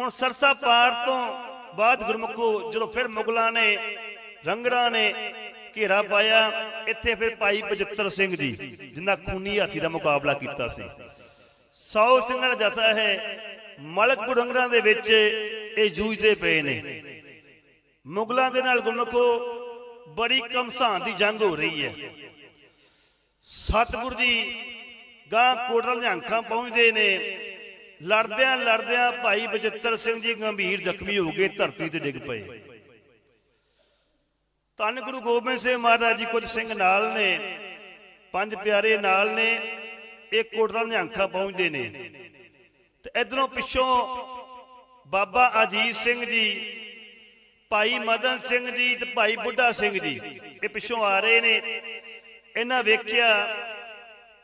ਹੁਣ ਸਰਸਾ ਪਾਰ ਤੋਂ ਬਾਅਦ ਗੁਰਮੁਖੋ ਜਦੋਂ ਫਿਰ ਮੁਗਲਾਂ ਨੇ, ਰੰਗੜਾ ਨੇ ਘੇਰਾ ਪਾਇਆ, ਇੱਥੇ ਫਿਰ ਭਾਈ ਬਜਿੱਤਰ ਸਿੰਘ ਜੀ, ਜਿਨ੍ਹਾਂ ਖੂਨੀ ਹਾਥੀ ਦਾ ਮੁਕਾਬਲਾ ਕੀਤਾ ਸੀ। 100 ਸਿੰਘਾਂ ਦਾ ਜਥਾ ਹੈ ਮਲਕਪੁਰ ਰੰਗੜਾਂ ਦੇ ਵਿੱਚ ਇਹ ਜੂਝਦੇ ਪਏ ਨੇ। ਮੁਗਲਾਂ ਦੇ ਨਾਲ ਗੁਰਮੁਖੋ ਬੜੀ ਕਮਸਾਨ ਦੀ ਜੰਗ ਹੋ ਰਹੀ ਹੈ। ਸਤਿਗੁਰ ਜੀ ਗਾਂ ਕੋਟਲ ਦੀਆਂ ਅੱਖਾਂ ਪਹੁੰਚਦੇ ਨੇ ਲੜਦਿਆਂ ਲੜਦਿਆਂ ਭਾਈ ਬਜਿੱਤਰ ਸਿੰਘ ਜੀ ਗੰਭੀਰ ਜ਼ਖਮੀ ਹੋ ਕੇ ਧਰਤੀ ਤੇ ਡਿੱਗ ਪਏ। ਧੰਨ ਗੁਰੂ ਗੋਬਿੰਦ ਸਿੰਘ ਮਹਾਰਾਜ ਜੀ, ਕੁਝ ਸਿੰਘ ਨਾਲ ਨੇ, ਪੰਜ ਪਿਆਰੇ ਨਾਲ ਨੇ ਇਹ ਕੋਟਲ ਦੀਆਂ ਅੱਖਾਂ ਪਹੁੰਚਦੇ ਨੇ। ਤੇ ਇਧਰੋਂ ਪਿੱਛੋਂ ਬਾਬਾ ਅਜੀਤ ਸਿੰਘ ਜੀ, ਭਾਈ ਮਦਨ ਸਿੰਘ ਜੀ ਤੇ ਭਾਈ ਬੁੱਢਾ ਸਿੰਘ ਜੀ, ਇਹ ਪਿੱਛੋਂ ਆ ਰਹੇ ਨੇ। ਇਹਨਾਂ ਵੇਖਿਆ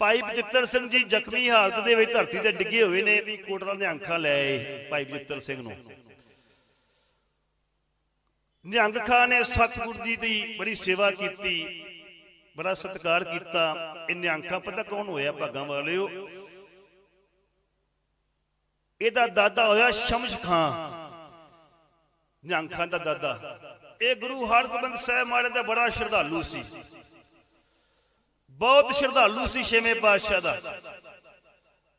ਭਾਈ ਬਚਿੱਤਰ ਸਿੰਘ ਜੀ ਜ਼ਖਮੀ ਹਾਲਤ ਦੇ ਵਿੱਚ ਧਰਤੀ ਤੇ ਡਿੱਗੇ ਹੋਏ ਨੇ, ਵੀ ਕੋਟਲਾਂ ਦੇ ਅੱਖਾਂ ਲੈ ਆਏ ਭਾਈ ਬਚਿੱਤਰ ਸਿੰਘ ਨੂੰ। ਨਿਹੰਗ ਖਾਨ ਨੇ ਸਤਿਗੁਰ ਜੀ ਦੀ ਬੜੀ ਸੇਵਾ ਕੀਤੀ, ਬੜਾ ਸਤਿਕਾਰ ਕੀਤਾ। ਇਹ ਨਿਹੰਗਾਂ ਪਤਾ ਕੌਣ ਹੋਇਆ ਭਾਗਾਂ ਵਾਲਿਓ? ਇਹਦਾ ਦਾਦਾ ਹੋਇਆ ਸ਼ਮਸ਼ ਖਾਨ। ਨਿਹੰਗ ਖਾਨ ਦਾ ਦਾਦਾ। ਇਹ ਗੁਰੂ ਹਰਗੋਬਿੰਦ ਸਾਹਿਬ ਮਹਾਰਾਜ ਦਾ ਬੜਾ ਸ਼ਰਧਾਲੂ ਸੀ। ਬਹੁਤ ਸ਼ਰਧਾਲੂ ਸੀ ਛੇਵੇਂ ਪਾਤਸ਼ਾਹ ਦਾ।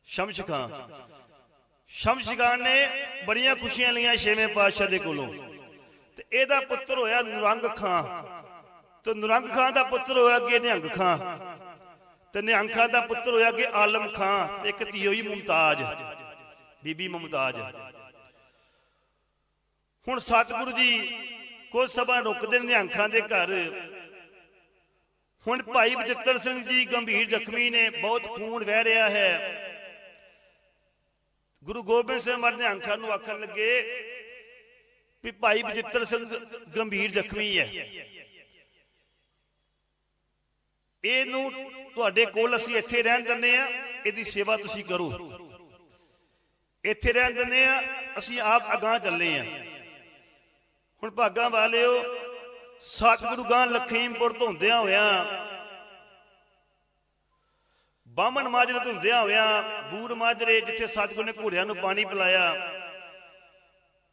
ਸ਼ਮਸ਼ ਖਾਨ। ਸ਼ਮਸ਼ ਖਾਨ ਨੇ ਬੜੀਆਂ ਖੁਸ਼ੀਆਂ ਲਈਆਂ ਛੇਵੇਂ ਪਾਤਸ਼ਾਹ ਦੇ ਕੋਲੋਂ। ਤੇ ਇਹਦਾ ਪੁੱਤਰ ਹੋਇਆ ਨੁਰੰਗ ਖਾਨ। ਤੇ ਨੁਰੰਗ ਖਾਨ ਦਾ ਪੁੱਤਰ ਹੋਇਆ ਅੱਗੇ ਨਿਹੰਗ ਖਾਨ। ਤੇ ਨਿਹੰਗ ਖਾਨ ਦਾ ਪੁੱਤਰ ਹੋਇਆ ਅੱਗੇ ਆਲਮ ਖਾਨ। ਇੱਕ ਧੀ ਹੋਈ ਮੁਮਤਾਜ। ਬੀਬੀ ਮੁਮਤਾਜ। ਹੁਣ ਸਤਿਗੁਰੂ ਜੀ ਕੁਝ ਸਮਾਂ ਰੁਕਦੇ ਨੇ ਨਿਹੰਗ ਖਾਨ ਦੇ ਘਰ। ਹੁਣ ਭਾਈ ਬਚਿੱਤਰ ਸਿੰਘ ਜੀ ਗੰਭੀਰ ਜ਼ਖਮੀ ਨੇ, ਬਹੁਤ ਖੂਨ ਵਹਿ ਰਿਹਾ ਹੈ। ਗੁਰੂ ਗੋਬਿੰਦ ਸਿੰਘ ਮਹਾਰਾਜ ਨੇ ਅੱਖਾਂ ਨੂੰ ਆਖਣ ਲੱਗੇ ਵੀ ਭਾਈ ਬਚਿੱਤਰ ਸਿੰਘ ਗੰਭੀਰ ਜ਼ਖਮੀ ਹੈ। ਇਹਨੂੰ ਤੁਹਾਡੇ ਕੋਲ ਅਸੀਂ ਇੱਥੇ ਰਹਿਣ ਦਿੰਦੇ ਆ ਇਹਦੀ ਸੇਵਾ ਤੁਸੀਂ ਕਰੋ। ਇੱਥੇ ਰਹਿਣ ਦਿੰਦੇ ਆ ਅਸੀਂ ਆਪ ਅਗਾਹ ਚੱਲੇ ਆ ਹੁਣ ਭਾਗਾਂ ਵਾਲਿਓ ਸਤਿਗੁਰੂ ਗਾਂ ਲਖੀਮਪੁਰ ਤੋਂ ਹੋਇਆ ਹੋਇਆਂ ਮਾਜਰੇ ਤੋਂ ਹੁੰਦਿਆਂ ਬੂੜ ਮਾਜਰੇ ਜਿੱਥੇ ਸਤਿਗੁਰੂ ਨੇ ਘੋੜਿਆਂ ਨੂੰ ਪਾਣੀ ਪਿਲਾਇਆ,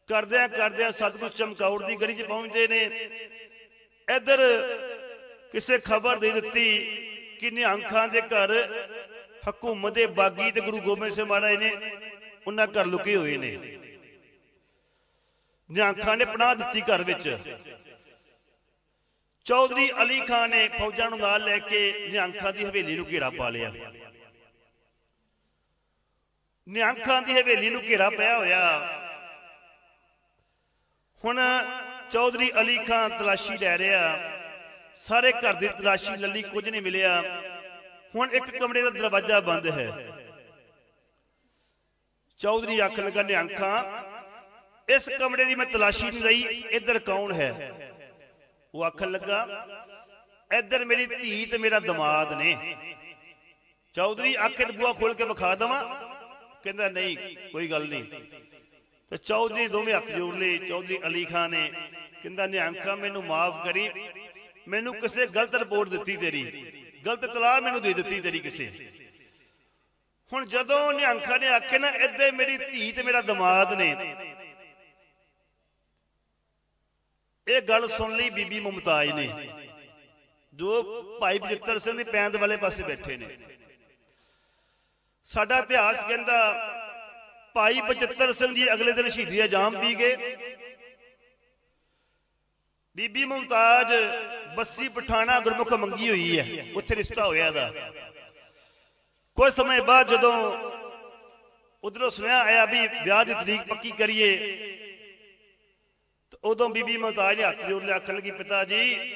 ਕਰਦਿਆਂ ਕਰਦਿਆਂ ਸਤਿਗੁਰੂ ਚਮਕੌਰ ਦੀ ਗੜੀ 'ਚ ਪਹੁੰਚਦੇ ਨੇ। ਇੱਧਰ ਕਿਸੇ ਖਬਰ ਦੇ ਦਿੱਤੀ ਕਿ ਨਿਹੰਖਾਂ ਦੇ ਘਰ ਹਕੂਮਤ ਦੇ ਬਾਗੀ ਤੇ ਗੁਰੂ ਗੋਬਿੰਦ ਸਿੰਘ ਮਹਾਰਾਜ ਨੇ ਉਹਨਾਂ ਘਰ ਲੁਕੇ ਹੋਏ ਨੇ। ਨਿਹੰਖਾਂ ਨੇ ਪਨਾਹ ਦਿੱਤੀ ਘਰ ਵਿੱਚ। ਚੌਧਰੀ ਅਲੀ ਖਾਨ ਨੇ ਫੌਜਾਂ ਨੂੰ ਨਾਲ ਲੈ ਕੇ ਨਿਹੰਖਾਂ ਦੀ ਹਵੇਲੀ ਨੂੰ ਘੇਰਾ ਪਾ ਲਿਆ। ਨਿਹੰਖਾਂ ਦੀ ਹਵੇਲੀ ਨੂੰ ਘੇਰਾ ਪਿਆ ਹੋਇਆ। ਹੁਣ ਚੌਧਰੀ ਅਲੀ ਖਾਨ ਤਲਾਸ਼ੀ ਲੈ ਰਿਹਾ। ਸਾਰੇ ਘਰ ਦੀ ਤਲਾਸ਼ੀ ਲੱਲੀ ਕੁਝ ਨਹੀਂ ਮਿਲਿਆ। ਹੁਣ ਇੱਕ ਕਮਰੇ ਦਾ ਦਰਵਾਜ਼ਾ ਬੰਦ ਹੈ। ਚੌਧਰੀ ਅੱਖ ਲਗਾ, ਨਿਹੰਖਾਂ, ਇਸ ਕਮਰੇ ਦੀ ਮੈਂ ਤਲਾਸ਼ੀ ਨਹੀਂ ਲਈ, ਇੱਧਰ ਕੌਣ ਹੈ? ਉਹ ਆਖਣ ਲੱਗਾ। ਇੱਧਰ ਮੇਰੀ ਧੀ ਤੇ ਮੇਰਾ ਦਮਾਦ ਨੇ। ਚੌਧਰੀ ਆਖੇ ਤੇ ਬੂਆ ਖੋਲ ਕੇ ਵਿਖਾ ਦਵਾਂ। ਕਹਿੰਦਾ, ਨਹੀਂ, ਕੋਈ ਗੱਲ ਨਹੀਂ। ਤੇ ਚੌਧਰੀ ਦੋਵੇਂ ਹੱਥ ਜੋੜ ਲਏ। ਚੌਧਰੀ ਅਲੀ ਖਾਨ ਨੇ ਕਹਿੰਦਾ ਨਿਹੰਖਾ ਮੈਨੂੰ ਮਾਫ ਕਰੀ। ਮੈਨੂੰ ਕਿਸੇ ਗਲਤ ਰਿਪੋਰਟ ਦਿੱਤੀ ਤੇਰੀ। ਗਲਤ ਤਲਾਹ ਮੈਨੂੰ ਦੇ ਦਿੱਤੀ ਤੇਰੀ ਕਿਸੇ। ਹੁਣ ਜਦੋਂ ਨਿਹੰਖਾ ਨੇ ਆਖੇ ਨਾ ਇੱਦੇ ਮੇਰੀ ਧੀ ਤੇ ਮੇਰਾ ਦਮਾਦ ਨੇ। ਇਹ ਗੱਲ ਸੁਣ ਲਈ ਬੀਬੀ ਮੁਮਤਾਜ ਨੇ। ਜੋ ਭਾਈ ਬਜਿੱਤਰ ਸਿੰਘ ਦੀ ਪੈਂਦ ਵਾਲੇ ਪਾਸੇ ਬੈਠੇ ਨੇ। ਸਾਡਾ ਇਤਿਹਾਸ ਕਹਿੰਦਾ, ਭਾਈ ਬਜਿੱਤਰ ਸਿੰਘ ਜੀ ਅਗਲੇ ਦਿਨ ਸ਼ਹੀਦੀ ਦਾ ਜਾਮ ਪੀ ਗਏ। ਬੀਬੀ ਮੁਮਤਾਜ ਬੱਸੀ ਪਠਾਣਾ ਗੁਰਮੁਖ ਮੰਗੀ ਹੋਈ ਹੈ। ਉੱਥੇ ਰਿਸ਼ਤਾ ਹੋਇਆ ਦਾ ਕੁਝ ਸਮੇਂ ਬਾਅਦ ਜਦੋਂ ਉਧਰੋਂ ਸੁਨੇਹਾ ਆਇਆ ਵੀ ਵਿਆਹ ਦੀ ਤਰੀਕ ਪੱਕੀ ਕਰੀਏ ਉਦੋਂ ਬੀਬੀ ਮੁਮਤਾਜ ਨੇ ਹੱਥ ਜੋੜ ਲਿਆ, ਆਖਣ ਲੱਗੀ, ਪਿਤਾ ਜੀ,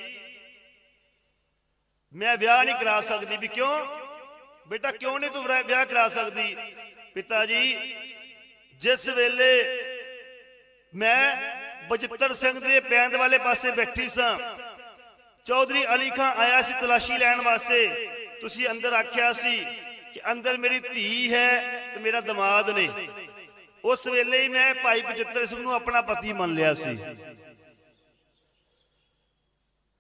ਮੈਂ ਵਿਆਹ ਨਹੀਂ ਕਰਾ ਸਕਦੀ, ਵੀ ਕਿਉਂ? ਬੇਟਾ, ਕਿਉਂ ਨਹੀਂ ਤੂੰ ਵਿਆਹ ਵਿਆਹ ਕਰਾ ਸਕਦੀ? ਪਿਤਾ ਜੀ, ਜਿਸ ਵੇਲੇ ਮੈਂ ਬਜਿੱਤਰ ਸਿੰਘ ਦੇ ਪੈਂਦ ਵਾਲੇ ਪਾਸੇ ਬੈਠੀ ਸਾਂ, ਚੌਧਰੀ ਅਲੀ ਖਾਨ ਆਇਆ ਸੀ ਤਲਾਸ਼ੀ ਲੈਣ ਵਾਸਤੇ। ਤੁਸੀਂ ਅੰਦਰ ਆਖਿਆ ਸੀ ਕਿ ਅੰਦਰ ਮੇਰੀ ਧੀ ਹੈ ਤੇ ਮੇਰਾ ਦਮਾਦ ਨੇ। ਉਸ ਵੇਲੇ ਹੀ ਮੈਂ ਭਾਈ ਬਜਿੱਤਰ ਸਿੰਘ ਨੂੰ ਆਪਣਾ ਪਤੀ ਮੰਨ ਲਿਆ ਸੀ।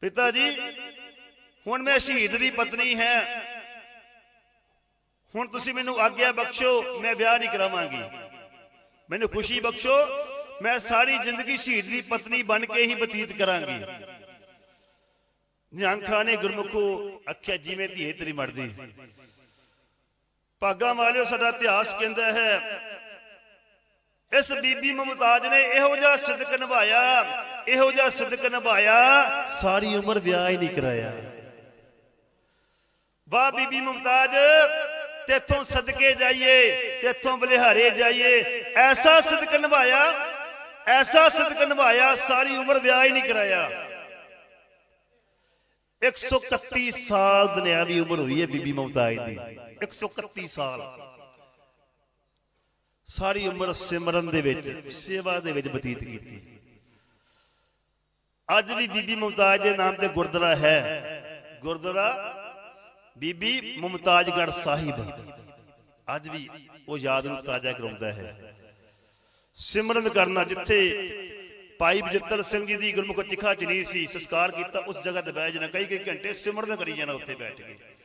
ਪਿਤਾ ਜੀ, ਹੁਣ ਮੈਂ ਸ਼ਹੀਦ ਦੀ ਪਤਨੀ ਹੈ। ਹੁਣ ਤੁਸੀਂ ਮੈਨੂੰ ਆਗਿਆ ਬਖਸ਼ੋ, ਮੈਂ ਵਿਆਹ ਨਹੀਂ ਕਰਾਵਾਂਗੀ। ਮੈਨੂੰ ਖੁਸ਼ੀ ਬਖਸ਼ੋ, ਮੈਂ ਸਾਰੀ ਜ਼ਿੰਦਗੀ ਸ਼ਹੀਦ ਦੀ ਪਤਨੀ ਬਣ ਕੇ ਹੀ ਬਤੀਤ ਕਰਾਂਗੀ। ਨਿਹੰਖਾਂ ਨੇ ਗੁਰਮੁਖੋ ਆਖਿਆ, ਜਿਵੇਂ ਧੀਏ ਤੇਰੀ ਮਰਜ਼ੀ। ਭਾਗਾ ਵਾਲਿਓ ਸਾਡਾ ਇਤਿਹਾਸ ਕਹਿੰਦਾ ਹੈ ਇਸ ਬੀਬੀ ਮੁਮਤਾਜ ਨੇ ਇਹੋ ਜਿਹਾ ਸਿਦਕ ਨਿਭਾਇਆ, ਇਹੋ ਜਿਹਾ ਸਿਦਕ ਨਿਭਾਇਆ, ਸਾਰੀ ਉਮਰ ਵਿਆਹ ਹੀ ਨਹੀਂ ਕਰਾਇਆ। ਵਾਹ ਬੀਬੀ ਮੁਮਤਾਜ, ਤੇਥੋਂ ਸਦਕੇ ਜਾਈਏ, ਤੇਥੋਂ ਬਲਿਹਾਰੇ ਜਾਈਏ, ਐਸਾ ਸਿਦਕ ਨਿਭਾਇਆ, ਐਸਾ ਸਿਦਕ ਨਿਭਾਇਆ, ਸਾਰੀ ਉਮਰ ਵਿਆਹ ਹੀ ਨਹੀਂ ਕਰਾਇਆ। 131 ਸਾਲ ਦੁਨਿਆਵੀ ਉਮਰ ਹੋਈ ਹੈ ਬੀਬੀ ਮੁਮਤਾਜ ਦੀ। 131 ਸਾਲ। ਸਾਰੀ ਉਮਰ ਸਿਮਰਨ ਦੇ ਵਿੱਚ, ਸੇਵਾ ਦੇ ਵਿੱਚ ਬਤੀਤ ਕੀਤੀ। ਅੱਜ ਵੀ ਬੀਬੀ ਮੁਮਤਾਜ ਦੇ ਨਾਮ ਤੇ ਗੁਰਦੁਆਰਾ ਹੈ। ਗੁਰਦੁਆਰਾ ਬੀਬੀ ਮੁਮਤਾਜਗੜ ਸਾਹਿਬ। ਅੱਜ ਵੀ ਉਹ ਯਾਦ ਨੂੰ ਤਾਜ਼ਾ ਕਰਾਉਂਦਾ ਹੈ। ਸਿਮਰਨ ਕਰਨਾ ਜਿੱਥੇ ਭਾਈ ਬਜਿੱਤਰ ਸਿੰਘ ਜੀ ਦੀ ਗੁਰਮੁਖ ਚਿਖਾ ਚਨੀ ਸੀ, ਸੰਸਕਾਰ ਕੀਤਾ, ਉਸ ਜਗ੍ਹਾ ਤੇ ਬਹਿ ਜਾਣਾ ਕਈ ਕਈ ਘੰਟੇ ਸਿਮਰਨ ਕਰੀ ਜਾਣਾ, ਉੱਥੇ ਬੈਠ ਕੇ।